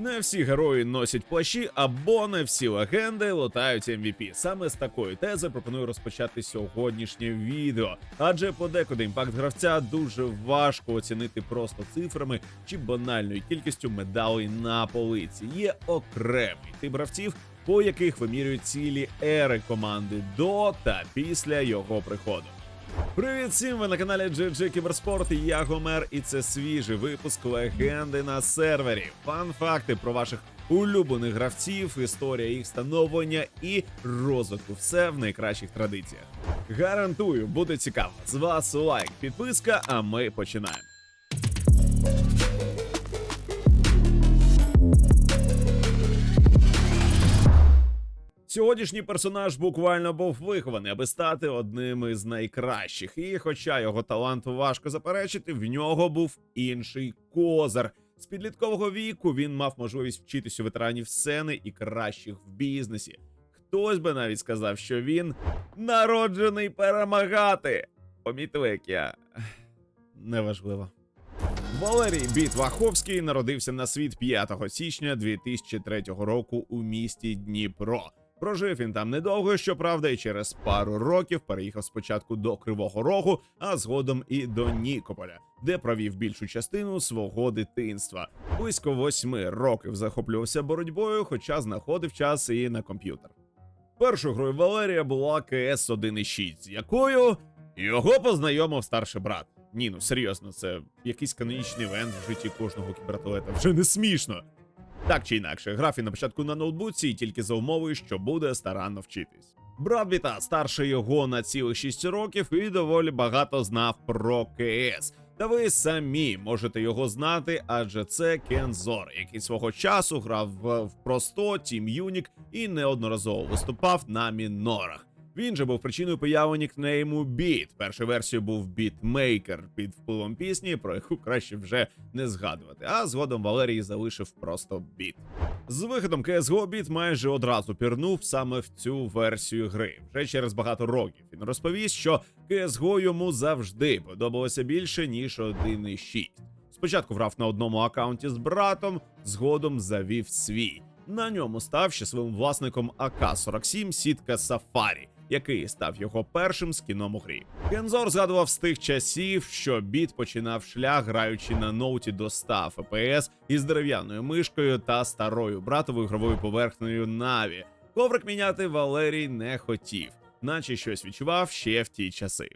Не всі герої носять плащі, або не всі легенди лутають MVP. Саме з такої тези пропоную розпочати сьогоднішнє відео. Адже подекуди імпакт гравця дуже важко оцінити просто цифрами чи банальною кількістю медалей на полиці. Є окремий тип гравців, по яких вимірюють цілі ери команди до та після його приходу. Привіт всім! Ви на каналі GG Кіберспорт. Я Гомер, і це свіжий випуск легенди на сервері. Фан-факти про ваших улюблених гравців, історія їх становлення і розвитку. Все в найкращих традиціях. Гарантую, буде цікаво. З вас лайк, підписка, а ми починаємо. Сьогоднішній персонаж буквально був вихований, аби стати одним із найкращих. І, хоча його таланту важко заперечити, в нього був інший козир. З підліткового віку він мав можливість вчитись у ветеранів сцени і кращих в бізнесі. Хтось би навіть сказав, що він народжений перемагати. Помітили, як я неважливо. Валерій Біт Ваховський народився на світ 5 січня 2003 року у місті Дніпро. Прожив він там недовго, щоправда, і через пару років переїхав спочатку до Кривого Рогу, а згодом і до Нікополя, де провів більшу частину свого дитинства. Близько восьми років захоплювався боротьбою, хоча знаходив час і на комп'ютер. Першою грою Валерія була КС 1.6, з якою його познайомив старший брат. Ні, ну серйозно, це якийсь канонічний івент в житті кожного кібератлета. Вже не смішно. Так чи інакше, грав він на початку на ноутбуці і тільки за умовою, що буде старанно вчитись. Брат Біта старший його на цілих 6 років і доволі багато знав про КС. Та ви самі можете його знати, адже це Кензор, який свого часу грав в Просто, Тім Юнік і неодноразово виступав на мінорах. Він же був причиною появи нікнейму Біт. Першою версією був бітмейкер під впливом пісні, про яку краще вже не згадувати. А згодом Валерій залишив просто біт. З виходом CSGO Біт майже одразу пірнув саме в цю версію гри. Вже через багато років він розповість, що CSGO йому завжди подобалося більше ніж 1.6. Спочатку грав на одному акаунті з братом, згодом завів свій. На ньому став щасливим власником АК-47 сітка Сафарі, який став його першим скіном у грі. Кензор згадував з тих часів, що біт починав шлях, граючи на ноуті до 100 FPS із дерев'яною мишкою та старою братовою ігровою поверхнею Наві. Коврик міняти Валерій не хотів, наче щось відчував ще в ті часи.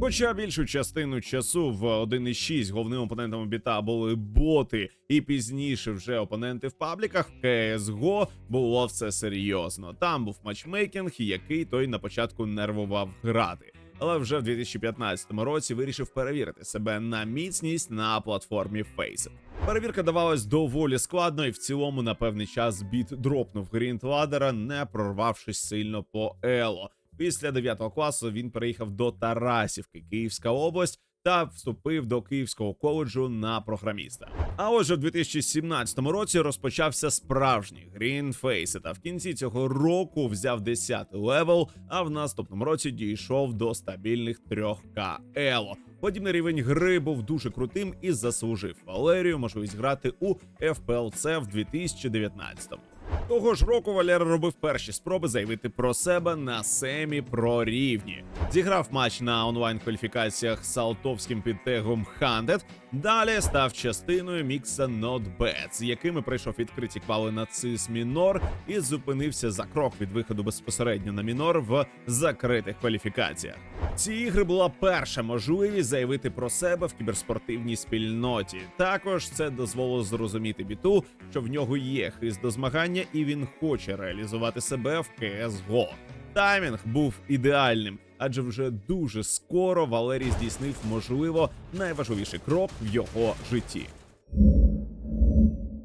Хоча більшу частину часу в 1.6 головним опонентом біта були боти, і пізніше вже опоненти в пабліках в CSGO було все серйозно. Там був матчмейкінг, який той на початку нервував грати. Але вже в 2015 році вирішив перевірити себе на міцність на платформі Faceit. Перевірка давалась доволі складно, і в цілому на певний час біт дропнув Грінтладера, не прорвавшись сильно по Ело. Після 9 класу він переїхав до Тарасівки, Київська область, та вступив до Київського коледжу на програміста. А отже, в 2017 році розпочався справжній Грінфейс, та в кінці цього року взяв 10 левел, а в наступному році дійшов до стабільних 3К Ело. Подібний рівень гри був дуже крутим і заслужив Валерію можливість грати у FPLC в 2019-му. Того ж року Валера робив перші спроби заявити про себе на семі про рівні. Зіграв матч на онлайн кваліфікаціях з Салтовським підтегом Хандет. Далі став частиною мікса Not Bad, з якими пройшов відкриті квали на цис мінор і зупинився за крок від виходу безпосередньо на мінор в закритих кваліфікаціях. Ці ігри була перша можливість заявити про себе в кіберспортивній спільноті. Також це дозволило зрозуміти біту, що в нього є хист до змагання, і він хоче реалізувати себе в CSGO. Таймінг був ідеальним, адже вже дуже скоро Валерій здійснив, можливо, найважливіший крок в його житті.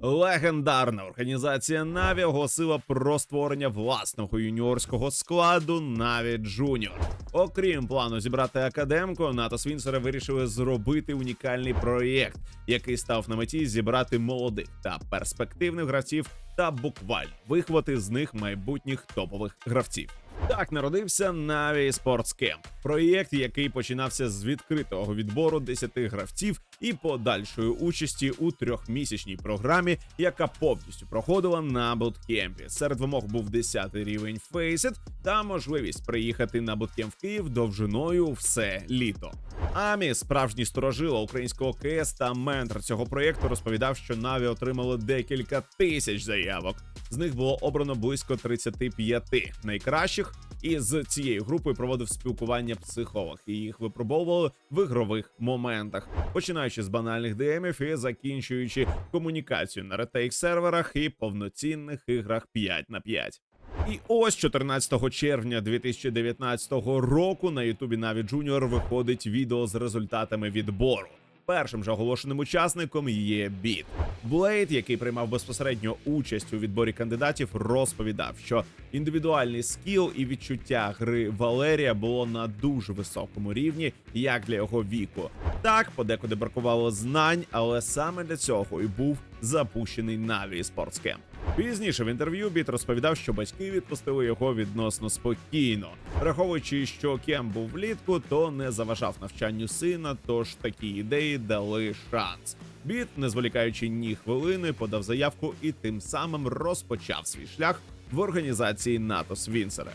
Легендарна організація Наві оголосила про створення власного юніорського складу Наві Джуніор. Окрім плану зібрати академку, НАТО Свінсери вирішили зробити унікальний проєкт, який став на меті зібрати молодих та перспективних гравців та буквально виховати з них майбутніх топових гравців. Так народився Na'Vi Sports Camp. проєкт, який починався з відкритого відбору 10 гравців, і подальшої участі у трьохмісячній програмі, яка повністю проходила на буткемпі. Серед вимог був 10 рівень Faceit та можливість приїхати на буткемп в Київ довжиною все літо. Амі, справжній сторожила українського КС та ментор цього проєкту, розповідав, що Наві отримали декілька тисяч заявок. З них було обрано близько 35 найкращих. І з цією групою проводив спілкування психолог, і їх випробовували в ігрових моментах, починаючи з банальних ДМів і закінчуючи комунікацію на ретейк серверах і повноцінних іграх 5 на 5. І ось 14 червня 2019 року на Ютубі Наві Джуніор виходить відео з результатами відбору. Першим же оголошеним учасником є Біт. Блейд, який приймав безпосередньо участь у відборі кандидатів, розповідав, що індивідуальний скіл і відчуття гри Валерія було на дуже високому рівні, як для його віку. Так, подекуди бракувало знань, але саме для цього і був запущений Наві Спортскемп. Пізніше в інтерв'ю Біт розповідав, що батьки відпустили його відносно спокійно, враховуючи, що Кем був влітку, то не заважав навчанню сина. Тож такі ідеї дали шанс. Біт, не зволікаючи ні хвилини, подав заявку і тим самим розпочав свій шлях в організації НАТО Свінсера.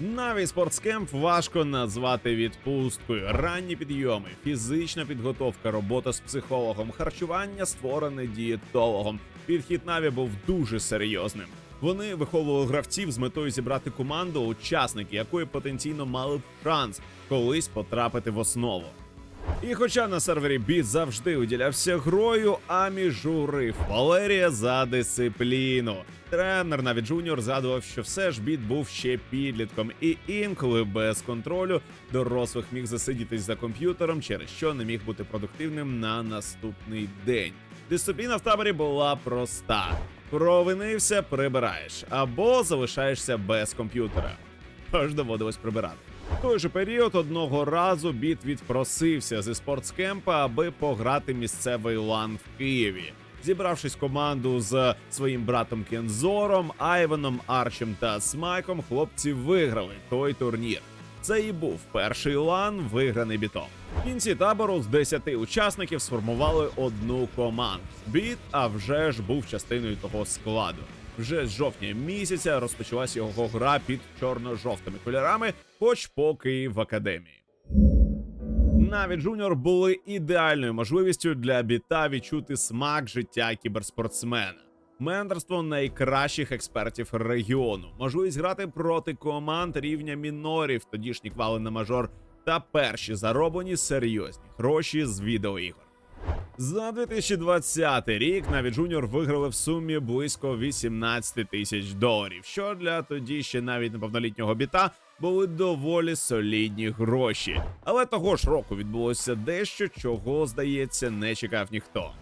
Наві спортскемп важко назвати відпусткою. Ранні підйоми, фізична підготовка, робота з психологом, харчування створене дієтологом. Підхід Наві був дуже серйозним. Вони виховували гравців з метою зібрати команду, учасники якої потенційно мали б шанс колись потрапити в основу. І хоча на сервері Біт завжди виділявся грою, Амі журив Валерія за дисципліну. Тренер навіть Джуніор згадував, що все ж біт був ще підлітком, і інколи без контролю дорослих міг засидітись за комп'ютером, через що не міг бути продуктивним на наступний день. Дисципліна в таборі була проста: провинився, прибираєш або залишаєшся без комп'ютера. Аж доводилось прибирати. В той же період одного разу біт відпросився зі спортскемпа, аби пограти місцевий лан в Києві. Зібравшись команду з своїм братом Кензором, Айвеном, Арчем та Смайком, хлопці виграли той турнір. Це і був перший лан, виграний бітом. В кінці табору з 10 учасників сформували одну команду. Біт, а вже ж був частиною того складу. Вже з жовтня місяця розпочалась його гра під чорно-жовтими кольорами, хоч поки в академії. Наві Джуніор були ідеальною можливістю для біта відчути смак життя кіберспортсмена. Менторство найкращих експертів регіону, можливість грати проти команд рівня мінорів, тодішні квали на мажор, та перші зароблені серйозні гроші з відеоігор. За 2020 рік Наві Джуніор виграли в сумі близько 18 тисяч доларів, що для тоді ще навіть неповнолітнього біта були доволі солідні гроші. Але того ж року відбулося дещо, чого, здається, не чекав ніхто.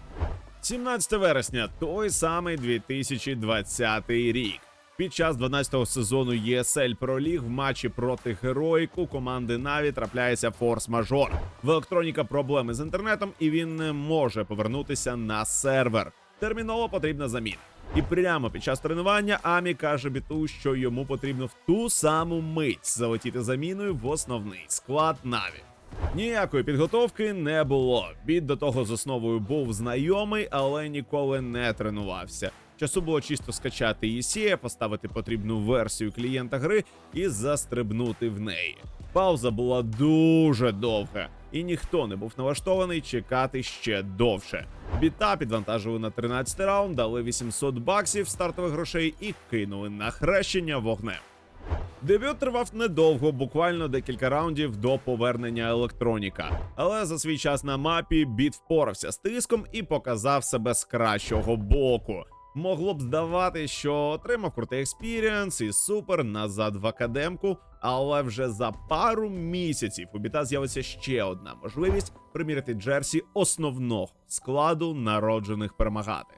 17 вересня, той самий 2020 рік. Під час 12-го сезону Pro League в матчі проти героїку команди Наві трапляється форс-мажор. В електроніка проблеми з інтернетом, і він не може повернутися на сервер. Терміново потрібна заміна. І прямо під час тренування Амі каже біту, що йому потрібно в ту саму мить залетіти заміною в основний склад Наві. Ніякої підготовки не було. Біт до того з основою був знайомий, але ніколи не тренувався. Часу було чисто скачати ECA, поставити потрібну версію клієнта гри і застрибнути в неї. Пауза була дуже довга, і ніхто не був налаштований чекати ще довше. Біта підвантажили на 13 раунд, дали 800 баксів стартових грошей і кинули на хрещення вогнем. Дебют тривав недовго, буквально декілька раундів до повернення електроніка. Але за свій час на мапі біт впорався з тиском і показав себе з кращого боку. Могло б здавати, що отримав крутий експіріенс і супер назад в академку, але вже за пару місяців у біта з'явиться ще одна можливість приміряти Джерсі основного складу народжених перемагати.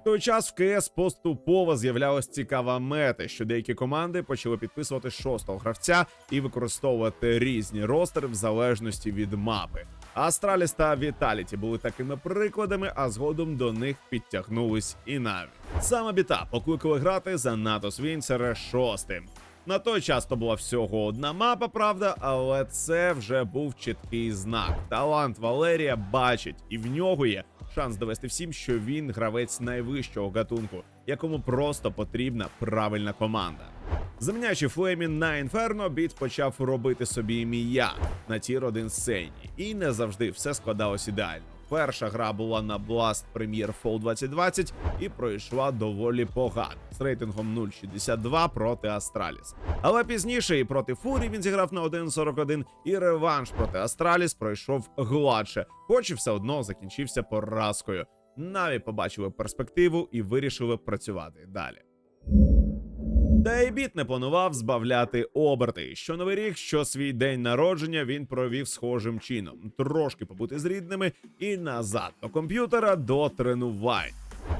В той час в КС поступово з'являлась цікава мета, що деякі команди почали підписувати шостого гравця і використовувати різні ростери в залежності від мапи. Астраліс та Віталіті були такими прикладами, а згодом до них підтягнулись і Наві. Саме біта покликали грати за НАТО Свінцера шостим. На той час то була всього одна мапа, правда, але це вже був чіткий знак. Талант Валерія бачить, і в нього є шанс довести всім, що він гравець найвищого гатунку, якому просто потрібна правильна команда. Заміняючи Флеймі на Інферно, Біт почав робити собі ім'я на тір 1 сцені, і не завжди все складалось ідеально. Перша гра була на Blast Premier Fall 2020 і пройшла доволі погано з рейтингом 0.62 проти Астраліс. Але пізніше і проти Фурі він зіграв на 1.41, і реванш проти Астраліс пройшов гладше, хоч і все одно закінчився поразкою. Наві побачили перспективу і вирішили працювати далі. Та й біт не планував збавляти оберти. Що новий рік, що свій день народження він провів схожим чином: трошки побути з рідними і назад до комп'ютера до тренувань.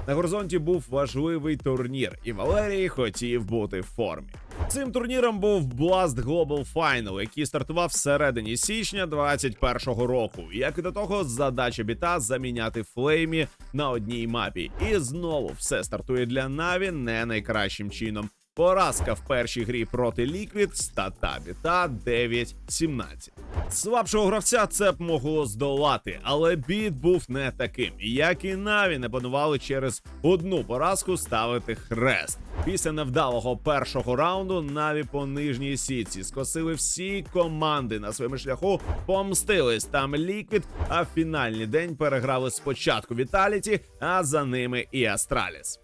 На горизонті був важливий турнір, і Валерій хотів бути в формі. Цим турніром був Blast Global Final, який стартував всередині січня 2021 року. Як і до того, задача біта заміняти флеймі на одній мапі. І знову все стартує для Наві не найкращим чином. Поразка в першій грі проти Liquid, стата біта 9-17. Слабшого гравця це б могло здолати, але біт був не таким. Як і Наві не планували через одну поразку ставити хрест. Після невдалого першого раунду Наві по нижній сітці скосили всі команди на своєму шляху, помстились там Ліквід, а в фінальний день переграли спочатку Віталіті, а за ними і Астраліс.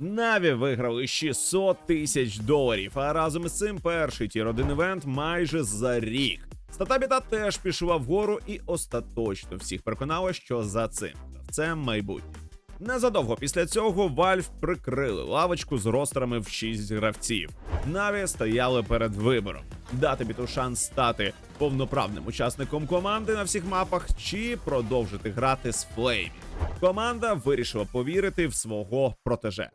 Наві виграли 600 тисяч доларів, а разом із цим перший тір 1 івент майже за рік. Стата біта теж пішла вгору і остаточно всіх переконала, що за цим це майбутнє. Незадовго після цього Valve прикрили лавочку з ростерами в 6 гравців. Наві стояли перед вибором: дати біту шанс стати повноправним учасником команди на всіх мапах, чи продовжити грати з Флеймі. Команда вирішила повірити в свого протеже.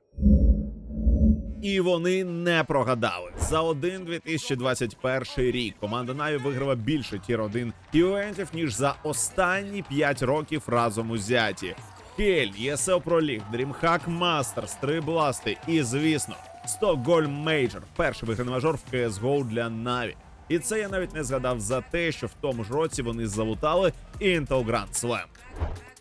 І вони не прогадали. За один 2021 рік команда Наві виграла більше тір 1 івентів, ніж за останні 5 років разом узяті. Кель, Pro League, DreamHack Masters, три бласти і, звісно, Stockholm Major, перший виграний мажор в CSGO для Наві. І це я навіть не згадав за те, що в тому ж році вони залутали Intel Grand Slam.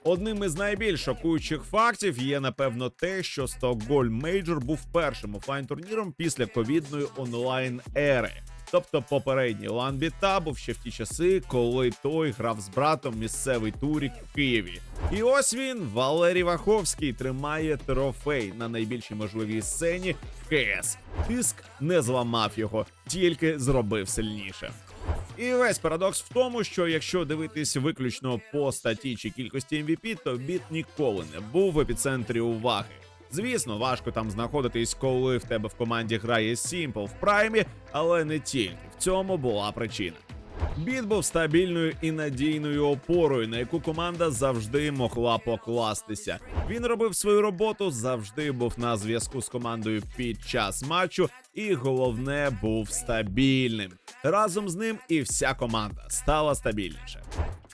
Одним із найбільш шокуючих фактів є напевно те, що Stockholm Major був першим офлайн турніром після ковідної онлайн ери. Тобто попередній лан біта був ще в ті часи, коли той грав з братом місцевий турік в Києві. І ось він, Валерій Ваховський, тримає трофей на найбільшій можливій сцені в КС. Тиск не зламав його, тільки зробив сильніше. І весь парадокс в тому, що якщо дивитись виключно по статі чи кількості MVP, то біт ніколи не був в епіцентрі уваги. Звісно, важко там знаходитись, коли в тебе в команді грає Simple в праймі, але не тільки в цьому була причина. Біт був стабільною і надійною опорою, на яку команда завжди могла покластися. Він робив свою роботу, завжди був на зв'язку з командою під час матчу, і головне був стабільним. Разом з ним і вся команда стала стабільніше.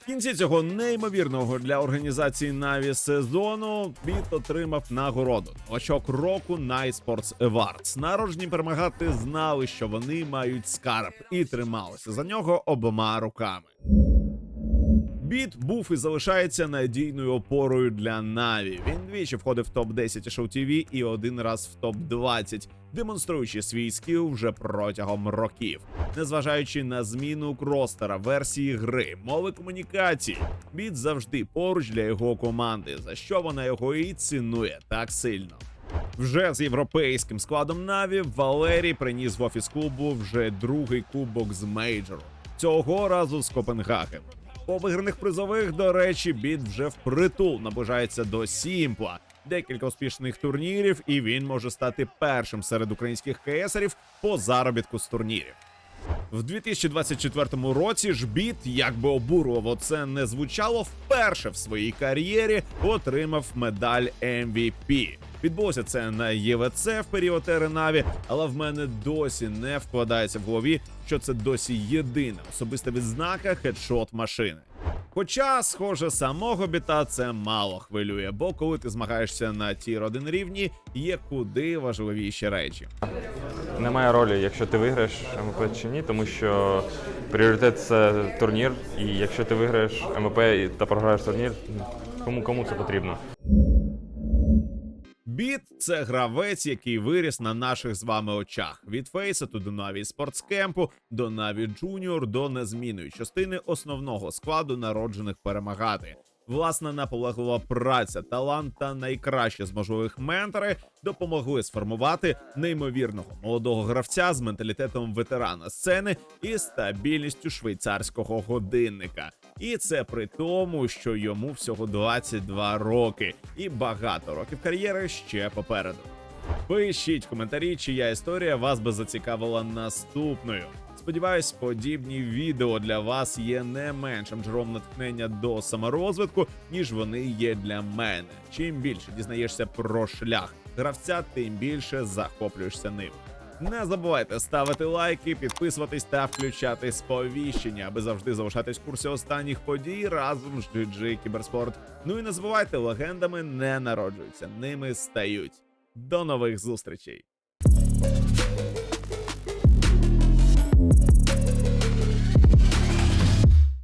Кінці цього неймовірного для організації Наві сезону Біт отримав нагороду очок року на eSports Awards. Народжені перемагати знали, що вони мають скарб, і трималися за нього обома руками. Біт був і залишається надійною опорою для Наві. Він двічі входив в топ 10 шоу TV і один раз в топ 20 демонструючи свій скіл вже протягом років, незважаючи на зміну кростера, версії гри, мови комунікації. Біт завжди поруч для його команди, за що вона його і цінує так сильно. Вже з європейським складом Наві Валерій приніс в офіс клубу вже другий кубок з мейджору. Цього разу з Копенгагеном. По виграних призових, до речі, біт вже впритул наближається до Сімпла. Декілька успішних турнірів, і він може стати першим серед українських КСерів по заробітку з турнірів. В 2024 році ж біт, як би обурливо це не звучало, вперше в своїй кар'єрі отримав медаль MVP. Відбулося це на ЄВЦ в період ери Наві, але в мене досі не вкладається в голові, що це досі єдина особиста відзнака хедшот машини. Хоча, схоже, самого біта це мало хвилює, бо коли ти змагаєшся на тір 1 рівні, є куди важливіші речі. Немає ролі, якщо ти виграєш МВП чи ні, тому що пріоритет це турнір, і якщо ти виграєш МВП та програєш турнір, кому кому це потрібно? Біт це гравець, який виріс на наших з вами очах. Від Фейсету до Наві спортскемпу, до Наві Джуніор, до незмінної частини основного складу народжених перемагати. Власна наполеглива праця, талант та найкраще з можливих ментори допомогли сформувати неймовірного молодого гравця з менталітетом ветерана сцени і стабільністю швейцарського годинника. І це при тому, що йому всього 22 роки, і багато років кар'єри ще попереду. Пишіть в коментарі, чия історія вас би зацікавила наступною. Сподіваюсь, подібні відео для вас є не меншим джерелом натхнення до саморозвитку, ніж вони є для мене. Чим більше дізнаєшся про шлях гравця, тим більше захоплюєшся ним. Не забувайте ставити лайки, підписуватись та включати сповіщення, аби завжди залишатись в курсі останніх подій разом з GG Кіберспорт. Ну і не забувайте, легендами не народжуються, ними стають. До нових зустрічей!